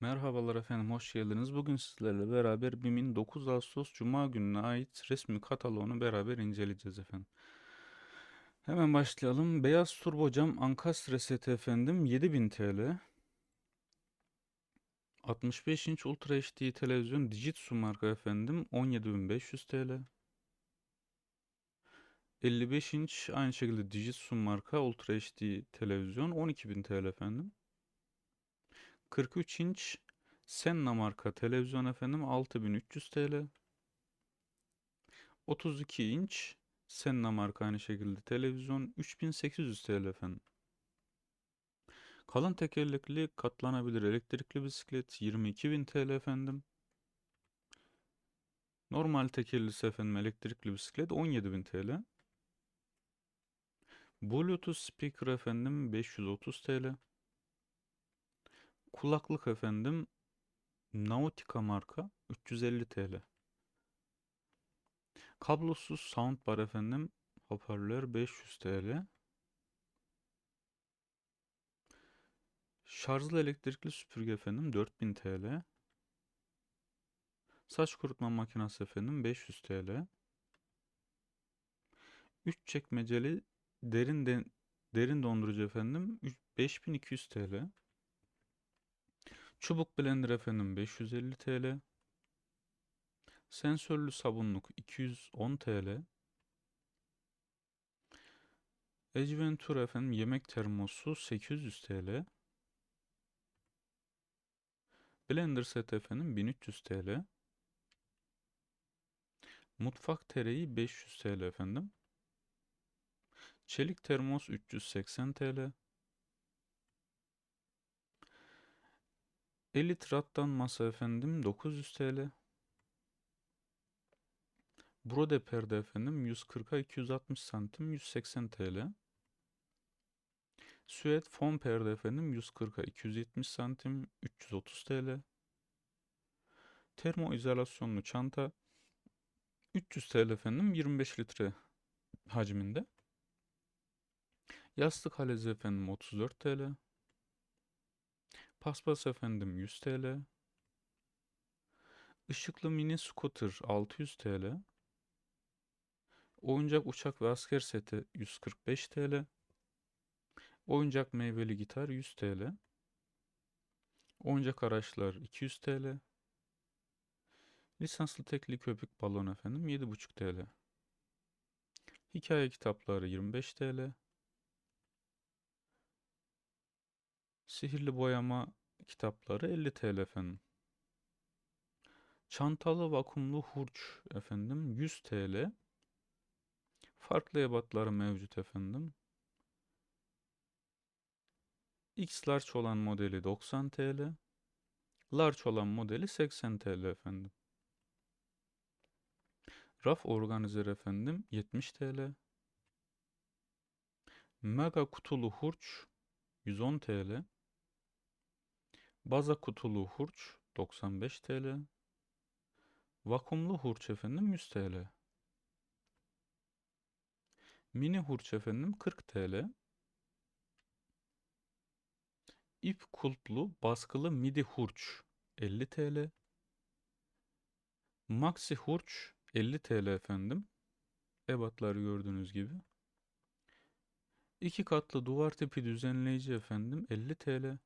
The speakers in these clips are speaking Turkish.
Merhabalar efendim, hoş geldiniz. Bugün sizlerle beraber BİM'in 9 Ağustos Cuma gününe ait resmi kataloğunu beraber inceleyeceğiz efendim. Hemen başlayalım. Beyaz turbo cam ankastre seti efendim 7000 TL. 65 inç Ultra HD televizyon Dijitsu marka efendim 17500 TL. 55 inç aynı şekilde Dijitsu marka Ultra HD televizyon 12000 TL efendim. 43 inç Senna marka televizyon efendim 6300 TL. 32 inç Senna marka aynı şekilde televizyon 3800 TL efendim. Kalın tekerlekli katlanabilir elektrikli bisiklet 22.000 TL efendim. Normal tekerlisi efendim elektrikli bisiklet 17.000 TL. Bluetooth speaker efendim 530 TL. Kulaklık efendim Nautica marka 350 TL. Kablosuz soundbar efendim hoparlör 500 TL. Şarjlı elektrikli süpürge efendim 4000 TL. Saç kurutma makinesi efendim 500 TL. 3 çekmeceli derin de, derin dondurucu efendim 5200 TL. Çubuk blender efendim 550 TL. Sensörlü sabunluk 210 TL. Adventure efendim yemek termosu 800 TL. Blender set efendim 1300 TL. Mutfak tereyi 500 TL efendim. Çelik termos 380 TL. Elit rattan masa efendim 900 TL. Brode perde efendim 140'a 260 santim 180 TL. Süet fon perde efendim 140'a 270 santim 330 TL. Termoizolasyonlu çanta 300 TL efendim 25 litre hacminde. Yastık halezi efendim 34 TL. Paspas efendim 100 TL. Işıklı mini scooter 600 TL. Oyuncak uçak ve asker seti 145 TL. Oyuncak meyveli gitar 100 TL. Oyuncak araçlar 200 TL. Lisanslı tekli köpük balon efendim 7,5 TL. Hikaye kitapları 25 TL. Sihirli boyama kitapları 50 TL efendim. Çantalı vakumlu hurç efendim 100 TL. Farklı ebatları mevcut efendim. X large olan modeli 90 TL. Large olan modeli 80 TL efendim. Raf organizer efendim 70 TL. Mega kutulu hurç 110 TL. Baza kutulu hurç 95 TL. Vakumlu hurç efendim 100 TL. Mini hurç efendim 40 TL. İp kulplu baskılı midi hurç 50 TL. Maxi hurç 50 TL efendim. Ebatları gördüğünüz gibi. İki katlı duvar tipi düzenleyici efendim 50 TL.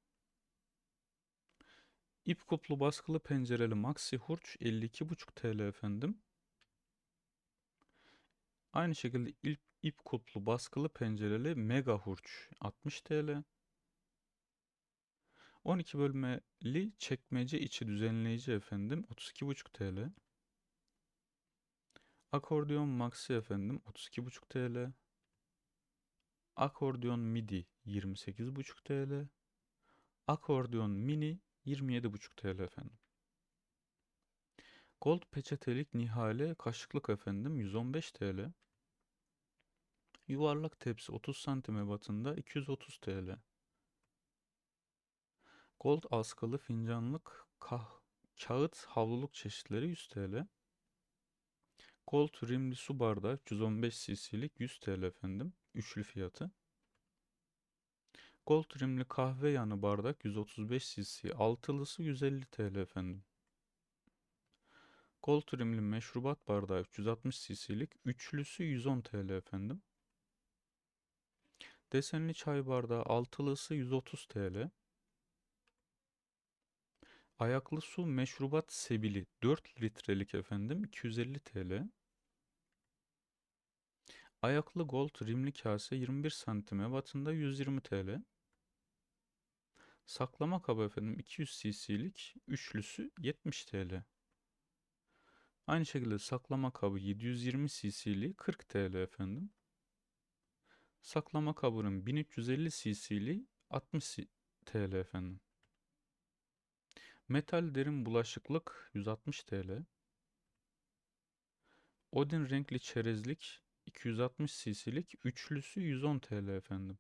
İp kuplu baskılı pencereli maxi hurç 52,5 TL efendim. Aynı şekilde ip, ip kuplu baskılı pencereli mega hurç 60 TL. 12 bölmeli çekmece içi düzenleyici efendim 32,5 TL. Akordeon maxi efendim 32,5 TL. Akordeon midi 28,5 TL. Akordeon mini 27,5 TL efendim. Gold peçetelik nihale kaşıklık efendim 115 TL. Yuvarlak tepsi 30 santim ebatında 230 TL. Gold askılı fincanlık kah kağıt havluluk çeşitleri 100 TL. Gold rimli su bardağı 315 cc'lik 100 TL efendim. Üçlü fiyatı. Gold rimli kahve yanı bardak 135 cc. Altılısı 150 TL efendim. Gold rimli meşrubat bardağı 360 cc'lik. Üçlüsü 110 TL efendim. Desenli çay bardağı altılısı 130 TL. Ayaklı su meşrubat sebili 4 litrelik efendim 250 TL. Ayaklı gold rimli kase 21 santim ebatında 120 TL. Saklama kabı efendim 200 cc'lik üçlüsü 70 TL. Aynı şekilde saklama kabı 720 cc'li 40 TL efendim. Saklama kabının 1350 cc'li 60 TL efendim. Metal derin bulaşıklık 160 TL. Odin renkli çerezlik 260 cc'lik üçlüsü 110 TL efendim.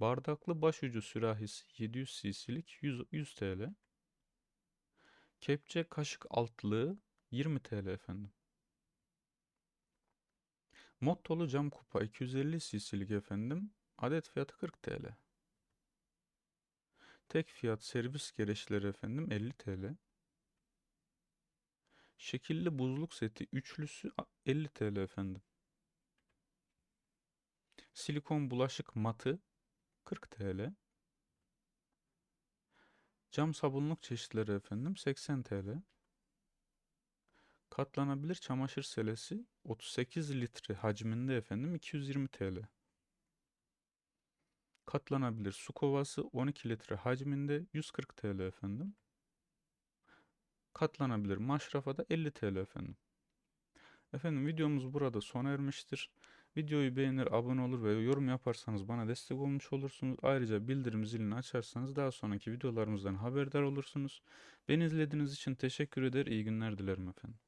Bardaklı başucu sürahisi 700 cc'lik 100, 100 TL. Kepçe kaşık altlığı 20 TL efendim. Mottolu cam kupa 250 cc'lik efendim. Adet fiyatı 40 TL. Tek fiyat servis gereçleri efendim 50 TL. Şekilli buzluk seti üçlüsü 50 TL efendim. Silikon bulaşık matı 40 TL. Cam sabunluk çeşitleri efendim 80 TL. Katlanabilir çamaşır selesi 38 litre hacminde efendim 220 TL. Katlanabilir su kovası 12 litre hacminde 140 TL efendim. Katlanabilir maşrafa da 50 TL efendim. Efendim videomuz burada sona ermiştir. Videoyu beğenir, abone olur ve yorum yaparsanız bana destek olmuş olursunuz. Ayrıca bildirim zilini açarsanız daha sonraki videolarımızdan haberdar olursunuz. Beni izlediğiniz için teşekkür eder, iyi günler dilerim efendim.